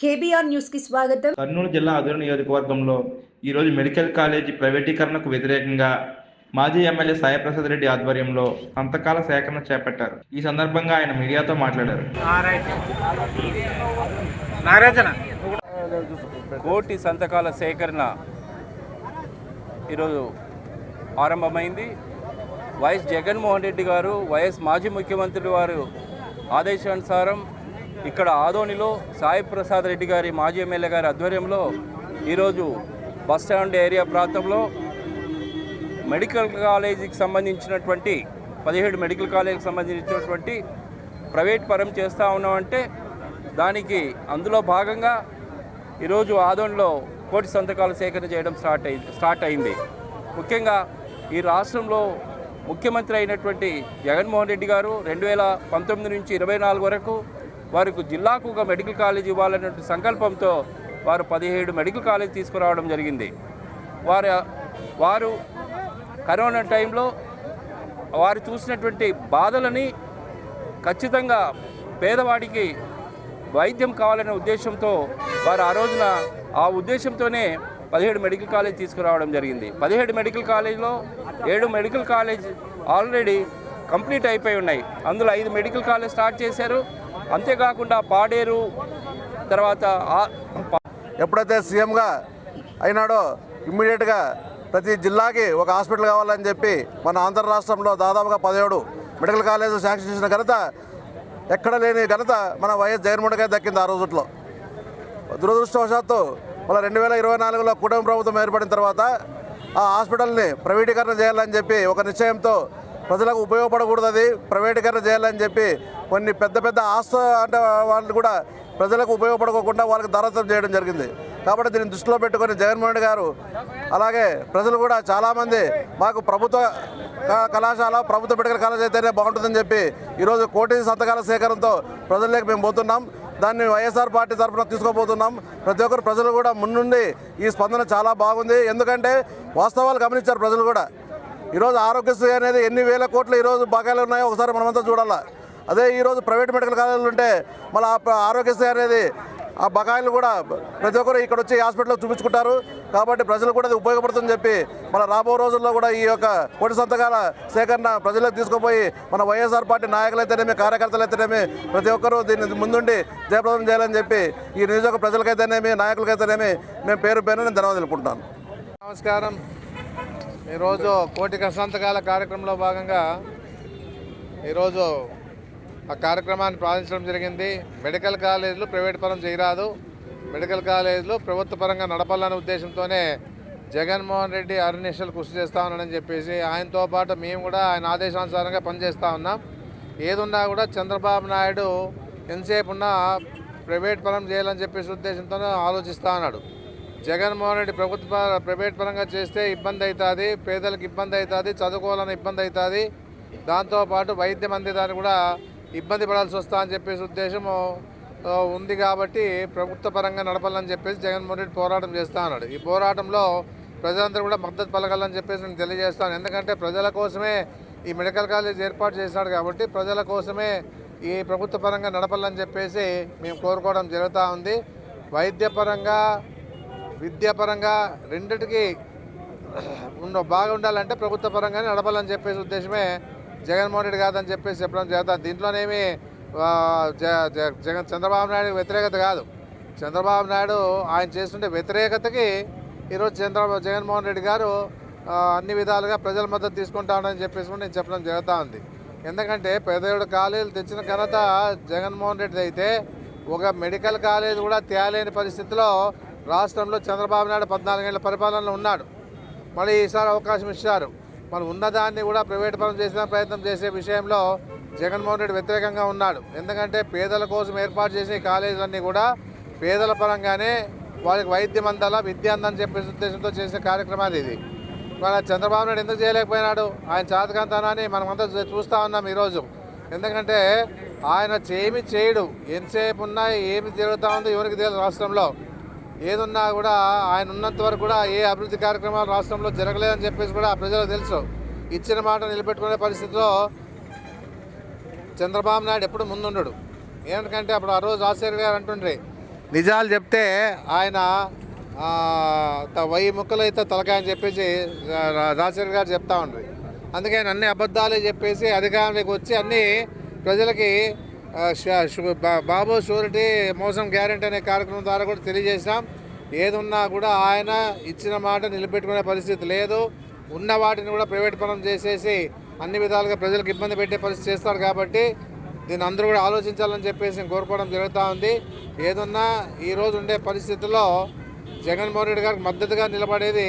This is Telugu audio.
కేబీఆర్ న్యూస్కి స్వాగతం. కర్నూలు జిల్లా అదూరు నియోజకవర్గంలో ఈరోజు మెడికల్ కాలేజీ ప్రైవేటీకరణకు వ్యతిరేకంగా మాజీ ఎమ్మెల్యే సాయిప్రసాద్ రెడ్డి ఆధ్వర్యంలో సంతకాల సేకరణ చేపట్టారు. ఈ సందర్భంగా ఆయన మీడియాతో మాట్లాడారు. కోటి సంతకాల సేకరణ ఈరోజు ఆరంభమైంది. వైఎస్ జగన్మోహన్ రెడ్డి గారు వైఎస్ మాజీ ముఖ్యమంత్రి వారు ఆదేశానుసారం ఇక్కడ ఆదోనిలో సాయి ప్రసాద్ రెడ్డి గారి మాజీ ఎమ్మెల్యే గారి ఆధ్వర్యంలో ఈరోజు బస్ స్టాండ్ ఏరియా ప్రాంతంలో మెడికల్ కాలేజీకి సంబంధించినటువంటి పదిహేడు మెడికల్ కాలేజీకి సంబంధించినటువంటి ప్రైవేట్ పరం చేస్తూ ఉన్నామంటే దానికి అందులో భాగంగా ఈరోజు ఆదోన్లో కోటి సంతకాలు సేకరణ చేయడం స్టార్ట్ అయింది స్టార్ట్ అయింది. ముఖ్యంగా ఈ రాష్ట్రంలో ముఖ్యమంత్రి అయినటువంటి జగన్మోహన్ రెడ్డి గారు రెండు వేల పంతొమ్మిది నుంచి ఇరవై నాలుగు వరకు వారికి జిల్లాకు ఒక మెడికల్ కాలేజ్ ఇవ్వాలనే సంకల్పంతో వారు పదిహేడు మెడికల్ కాలేజ్ తీసుకురావడం జరిగింది. వారు వారు కరోనా టైంలో వారు చూసినటువంటి బాధలని ఖచ్చితంగా పేదవాడికి వైద్యం కావాలనే ఉద్దేశంతో వారు ఆ రోజున ఆ ఉద్దేశంతోనే పదిహేడు మెడికల్ కాలేజ్ తీసుకురావడం జరిగింది. పదిహేడు మెడికల్ కాలేజ్లో ఏడు మెడికల్ కాలేజ్ ఆల్రెడీ కంప్లీట్ అయిపోయి ఉన్నాయి. అందులో ఐదు మెడికల్ కాలేజ్ స్టార్ట్ చేశారు. అంతేకాకుండా పాడేరు తర్వాత ఎప్పుడైతే సీఎంగా అయినాడో ఇమ్మీడియట్గా ప్రతి జిల్లాకి ఒక హాస్పిటల్ కావాలని చెప్పి మన ఆంధ్ర రాష్ట్రంలో దాదాపుగా పదిహేడు మెడికల్ కాలేజ్ శాంక్షన్ చేసిన ఘనత ఎక్కడ లేని ఘనత మన వైఎస్ జగన్మోహన్ దక్కింది ఆ రోజుట్లో. దురదృష్టవశాత్తు మళ్ళీ రెండు వేల ఇరవై నాలుగులో కూటమి ప్రభుత్వం ఏర్పడిన తర్వాత ఆ హాస్పిటల్ని ప్రైవేటీకరణ చేయాలని చెప్పి ఒక నిశ్చయంతో ప్రజలకు ఉపయోగపడకూడదు అది ప్రైవేటీకరణ చేయాలని చెప్పి కొన్ని పెద్ద పెద్ద ఆస్త అంటే వాళ్ళు కూడా ప్రజలకు ఉపయోగపడకోకుండా వాళ్ళకి దరఖాస్తు చేయడం జరిగింది. కాబట్టి దీన్ని దృష్టిలో పెట్టుకొని జగన్మోహన్ రెడ్డి గారు అలాగే ప్రజలు కూడా చాలామంది మాకు ప్రభుత్వ కళాశాల ప్రభుత్వ మెడికల్ కాలేజ్ అయితేనే బాగుంటుందని చెప్పి ఈరోజు కోటి సంతకాల సేకరణతో ప్రజల్లోకి మేము పోతున్నాం. దాన్ని వైఎస్ఆర్ పార్టీ తరఫున తీసుకోబోతున్నాం. ప్రతి ఒక్కరు ప్రజలు కూడా ముందుండి ఈ స్పందన చాలా బాగుంది. ఎందుకంటే వాస్తవాలు గమనించారు ప్రజలు కూడా. ఈరోజు ఆరోగ్యశ్రీ అనేది ఎన్ని వేల కోట్లు ఈరోజు బకాయిలు ఉన్నాయో ఒకసారి మనమంతా చూడాలా. అదే ఈరోజు ప్రైవేట్ మెడికల్ కాలేజీలు ఉంటే మళ్ళీ ఆ ఆరోగ్యశ్రీ అనేది ఆ బకాయిలు కూడా ప్రతి ఒక్కరు ఇక్కడ వచ్చి హాస్పిటల్లో చూపించుకుంటారు. కాబట్టి ప్రజలు కూడా అది ఉపయోగపడుతుందని చెప్పి మన రాబో రోజుల్లో కూడా ఈ యొక్క కోటి సంతకాల సేకరణ ప్రజలకు తీసుకుపోయి మన వైఎస్ఆర్ పార్టీ నాయకులైతేనేమి కార్యకర్తలైతేనేమి ప్రతి ఒక్కరూ దీన్ని ముందుండి జయప్రదం చేయాలని చెప్పి ఈ నియోజక ప్రజలకైతేనేమి నాయకులకైతేనేమి మేము పేరు పేరు నేను ధన్యవాదాలు తెలుపుకుంటాను నమస్కారం. ఈరోజు కోటి సంతకాల కార్యక్రమంలో భాగంగా ఈరోజు ఆ కార్యక్రమాన్ని ప్రారంభించడం జరిగింది. మెడికల్ కాలేజీలు ప్రైవేట్ పరం చేయరాదు. మెడికల్ కాలేజీలు ప్రభుత్వ పరంగా నడపాలనే ఉద్దేశంతోనే జగన్మోహన్ రెడ్డి అరునిషలు కృషి చేస్తా ఉన్నాడని చెప్పేసి ఆయనతో పాటు మేము కూడా ఆయన ఆదేశానుసారంగా పనిచేస్తూ ఉన్నాం. ఏదున్నా కూడా చంద్రబాబు నాయుడు ఎంతసేపు ఉన్నా ప్రైవేట్ పరం చేయాలని చెప్పేసి ఉద్దేశంతోనే ఆలోచిస్తూ ఉన్నాడు. జగన్మోహన్ రెడ్డి ప్రభుత్వ ప్రైవేట్ పరంగా చేస్తే ఇబ్బంది అవుతుంది పేదలకు ఇబ్బంది అవుతుంది చదువుకోవాలని ఇబ్బంది అవుతుంది. దాంతోపాటు వైద్యం అందేదాన్ని కూడా ఇబ్బంది పడాల్సి వస్తా అని చెప్పేసి ఉద్దేశము ఉంది కాబట్టి ప్రభుత్వ పరంగా నడపాలని చెప్పేసి జగన్మోహన్ రెడ్డి పోరాటం చేస్తా అన్నాడు. ఈ పోరాటంలో ప్రజలందరూ కూడా మద్దతు పలకాలని చెప్పేసి నేను తెలియజేస్తాను. ఎందుకంటే ప్రజల కోసమే ఈ మెడికల్ కాలేజ్ ఏర్పాటు చేశాడు కాబట్టి ప్రజల కోసమే ఈ ప్రభుత్వ పరంగా నడపాలని చెప్పేసి మేము కోరుకోవడం జరుగుతూ ఉంది. వైద్యపరంగా విద్యాపరంగా రెండిటికి ఉండ బాగుండాలంటే ప్రభుత్వ పరంగానే నడపాలని చెప్పేసి ఉద్దేశమే జగన్మోహన్ రెడ్డి కాదని చెప్పేసి చెప్పడం చేద్దాం దీంట్లోనేమి జగన్ చంద్రబాబు నాయుడు వ్యతిరేకత కాదు. చంద్రబాబు నాయుడు ఆయన చేస్తుండే వ్యతిరేకతకి ఈరోజు చంద్ర జగన్మోహన్ రెడ్డి గారు అన్ని విధాలుగా ప్రజల మద్దతు తీసుకుంటానని చెప్పేసి కూడా నేను చెప్పడం జరుగుతూ ఉంది. ఎందుకంటే పదిహేడు కాలేజీలు తెచ్చిన ఘనత జగన్మోహన్ రెడ్డి అయితే ఒక మెడికల్ కాలేజ్ కూడా తేలేని పరిస్థితిలో రాష్ట్రంలో చంద్రబాబు నాయుడు పద్నాలుగేళ్ళ పరిపాలనలో ఉన్నాడు. మళ్ళీ ఈసారి అవకాశం ఇచ్చారు. మనం ఉన్నదాన్ని కూడా ప్రైవేట్ పరం చేసిన ప్రయత్నం చేసే విషయంలో జగన్మోహన్ రెడ్డి వ్యతిరేకంగా ఉన్నాడు. ఎందుకంటే పేదల కోసం ఏర్పాటు చేసే కాలేజీలన్నీ కూడా పేదల పరంగానే వాళ్ళకి వైద్యం అందాలా విద్య అందని చెప్పే ఉద్దేశంతో చేసే కార్యక్రమాలు ఇది. మన చంద్రబాబు నాయుడు ఎందుకు చేయలేకపోయినాడు? ఆయన చాతకంతానని మనమంతా చూస్తూ చూస్తా ఉన్నాం ఈరోజు. ఎందుకంటే ఆయన చేమి చేయడు. ఎంతసేపు ఉన్నా ఏమి జరుగుతూ ఉందో ఎవరికి తెలియదు రాష్ట్రంలో. ఏదున్నా కూడా ఆయన ఉన్నంత వరకు కూడా ఏ అభివృద్ధి కార్యక్రమాలు రాష్ట్రంలో జరగలేదని చెప్పేసి కూడా ప్రజలకు తెలుసు. ఇచ్చిన మాట నిలబెట్టుకునే పరిస్థితిలో చంద్రబాబు నాయుడు ఎప్పుడు ముందుండడు. ఎందుకంటే అప్పుడు ఆ రోజు రాజశేఖర్ గారు అంటుండ్రి నిజాలు చెప్తే ఆయన వయ్యి త- వెయ్యి ముక్కలు అయితే తలకాయని చెప్పేసి రా- రాజశేఖర్ గారు చెప్తా ఉండ్రి. అందుకని అన్ని అబద్ధాలు చెప్పేసి అధికారంలోకి వచ్చి అన్ని ప్రజలకి బాబు షూరిటీ మోసం గ్యారెంటీ అనే కార్యక్రమం ద్వారా కూడా తెలియజేసినాం ఏదున్నా కూడా ఆయన ఇచ్చిన మాట నిలబెట్టుకునే పరిస్థితి లేదు. ఉన్న వాటిని కూడా ప్రైవేట్ పరం చేసేసి అన్ని విధాలుగా ప్రజలకు ఇబ్బంది పెట్టే పరిస్థితి చేస్తాడు కాబట్టి దీన్ని అందరూ కూడా ఆలోచించాలని చెప్పేసి నేను కోరుకోవడం జరుగుతూ ఉంది. ఏదున్నా ఈరోజు ఉండే పరిస్థితుల్లో జగన్మోహన్ రెడ్డి గారికి మద్దతుగా నిలబడేది